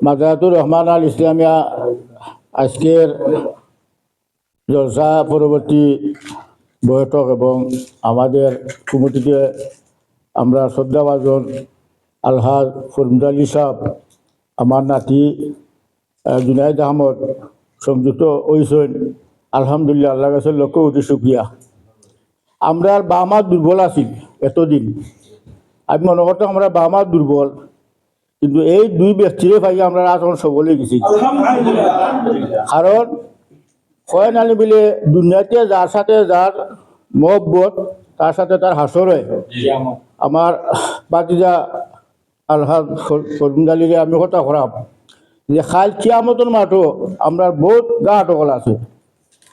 মাদাতুর রহমান আল ইসলামিয়া আজকের জলসা পরবর্তী বৈঠক এবং আমাদের কমিটিতে আমরা শ্রদ্ধাভাজন আলহাজ ফরমুদ আলী সাহ আমার নাতি আহ, জুনাইদ আহমদ সংযুক্ত হয়েছেন। আলহামদুলিল্লাহ আল্লাহ কাছে লক্ষ কোটি শুক্রিয়া। আমরা বামা দুর্বল আছি এতদিন। আমি মনে করতাম আমরা বামা দুর্বল। কিন্তু এই দুই ব্যক্তিরে পাই আমরা আজ এখন সবলে গেছি। কারণ কয়েন আনি বলে দুনিয়াতে যার সাথে যার মহব্বত তার সাথে তার হাসর হয় আমার বাতিজা আলহাজ ফরমুদালিরে আমি কথা করাম যে খাল কিয়ামতর মাঠও আমরা বহুত গা আটকল আছে।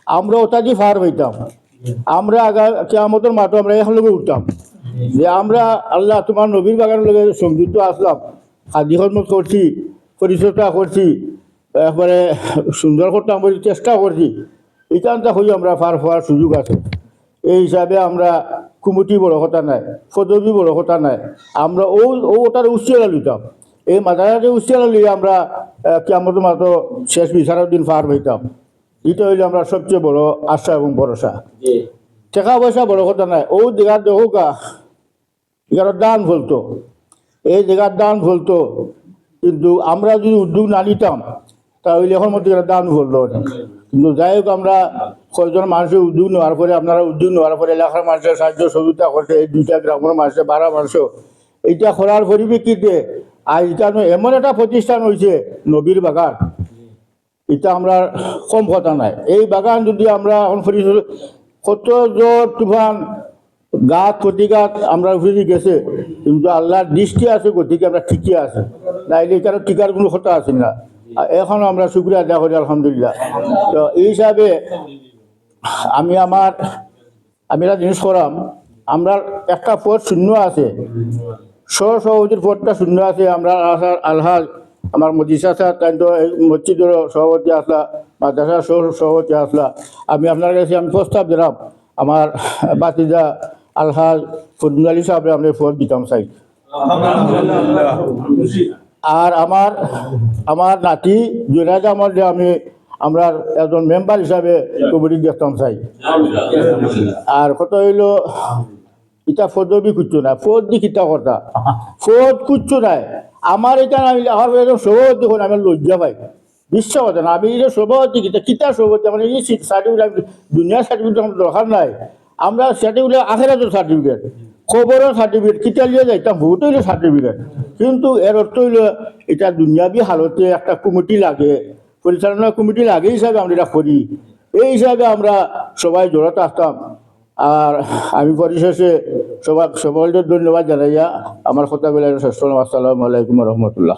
আমরা ওটা দিয়ে ফার হইতাম। আমরা আগা কিয়ামতর মাঠও আমরা এখন লোক উঠতাম। যে আমরা আল্লাহ তোমার নবীর বাগানের লগে সংযুক্ত আসলাম। খাদি করছি পরিচর্যা করছি একবারে সুন্দর করতাম বলে চেষ্টা করছি। এখানটা হয়ে আমরা পার হওয়ার সুযোগ আছে। এই হিসাবে আমরা কুমুটি বড় কথা নাই পদবী বড় কথা নাই। আমরা ও ও ওটার উচ্চিয়ালা লইতাম এই মাদারাতে উচ্চিয়ালা লিয়ে আমরা কেমন মাত্র শেষ বিচারের দিন পার হইতাম। এটা হইলে আমরা সবচেয়ে বড় আশা এবং ভরসা। টাকা পয়সা বড় কথা নাই। ও জায়গার দেখো গা দান ফলতো এই জায়গার দান ফলতো কিন্তু আমরা যদি উদ্যোগ না নিতাম, তাহলে এখন মধ্যে দান না। কিন্তু যাই হোক, আমরা কয়েকজন মানুষের উদ্যোগ নেওয়ার পরে, আপনারা উদ্যোগ নেওয়ার পরে এলাকার মানুষের সাহায্য সহযোগিতা করছে, এই দুইটা গ্রামের মানুষের বারো মানুষ এইটা করার পরিপ্রেক্ষিতে আজকাল এমন একটা প্রতিষ্ঠান হয়েছে, নবীর বাগান। এটা আমরা কম কথা নাই। এই বাগান যদি আমরা এখন কত জোর তুফান, গাছ, প্রতিঘাত আমরা গেছে। কিন্তু আল্লাহর দৃষ্টি আছে গতিকে আমরা ঠিকই আছে। নাইলে কারও টিকার কোনো কথা আছে না। এখন আমরা শুক্রিয়া আদায় করি, আলহামদুলিল্লাহ। তো এই হিসাবে আমি আমার, আমি একটা জিনিস করাম। আমরা একটা পথ শূন্য আছে। স্ব সভাপতির পদটা শূন্য আছে। আমরা আসার আলহাজ, আমার মজিসা স্যার তাই তো মসজিদের সভাপতি আসলা, মাদ্রাসার সহ- সভাপতি আসলা। আমি আপনার কাছে আমি প্রস্তাব দিলাম। আমার বাতিজা আলহাজ ফজলুল সাহেব আমরা পদ দিতাম চাই আর আমার আমার নাতি জুনাইদ আমার যে আমি, আমরা একজন মেম্বার হিসাবে কমিটি দেখতাম চাই আর কত হইল ইটা ফদবি কুচ্ছু নাই ফদ দি কিতা কথা। ফদ কুচ্ছু নাই। আমার এটা আমি আমার সভাপতি কোন আমি লজ্জা পাই। বিশ্বাস কথা না, আমি এটা সভাপতি কিতা কিতা সভাপতি মানে এই সার্টিফিকেট দুনিয়ার সার্টিফিকেট আমার দরকার নাই। আমরা সার্টিফিকেট আখেরাতের সার্টিফিকেট খবরের সার্টিফিকেট কিতা লিয়ে যাইতাম বহুত হইলে সার্টিফিকেট কিন্তু এর অর্থ হইল, এটা দুনিয়াবি হালতে একটা কমিটি লাগে, পরিচালনা কমিটি লাগে হিসাবে আমরা এটা করি। এই হিসাবে আমরা সবাই জড়াতে আসতাম। আর আমি পরিশেষে সবাই সকলকে ধন্যবাদ জানাইয়া আমার কথা বলে আসসালামু আলাইকুম রহমতুল্লাহ।